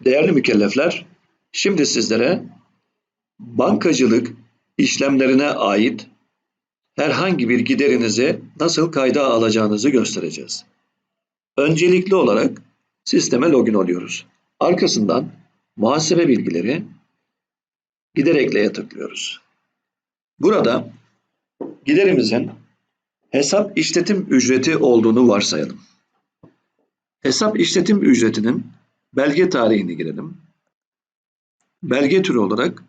Değerli mükellefler, şimdi sizlere bankacılık işlemlerine ait herhangi bir giderinizi nasıl kayda alacağınızı göstereceğiz. Öncelikli olarak sisteme login oluyoruz. Arkasından muhasebe bilgileri gider ekleye tıklıyoruz. Burada giderimizin hesap işletim ücreti olduğunu varsayalım. Hesap işletim ücretinin belge tarihini girelim. Belge türü olarak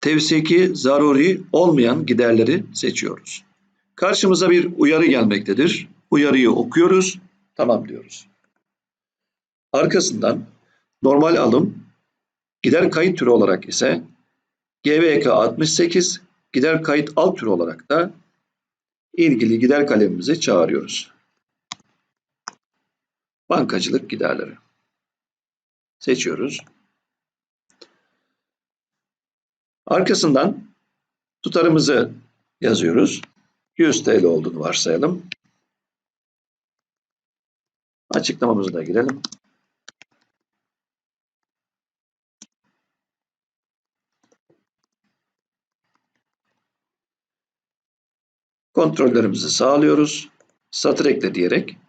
tevsiki zaruri olmayan giderleri seçiyoruz. Karşımıza bir uyarı gelmektedir. Uyarıyı okuyoruz, tamam diyoruz. Arkasından normal alım gider kayıt türü olarak ise GVK 68 gider kayıt alt türü olarak da ilgili gider kalemimizi çağırıyoruz. Bankacılık giderleri. Seçiyoruz. Arkasından tutarımızı yazıyoruz. 100 TL olduğunu varsayalım. Açıklamamızı da girelim. Kontrollerimizi sağlıyoruz. Satır ekle diyerek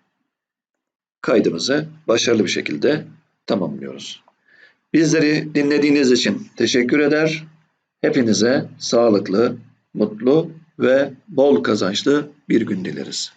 kaydımızı başarılı bir şekilde tamamlıyoruz. Bizleri dinlediğiniz için teşekkür eder. Hepinize sağlıklı, mutlu ve bol kazançlı bir gün dileriz.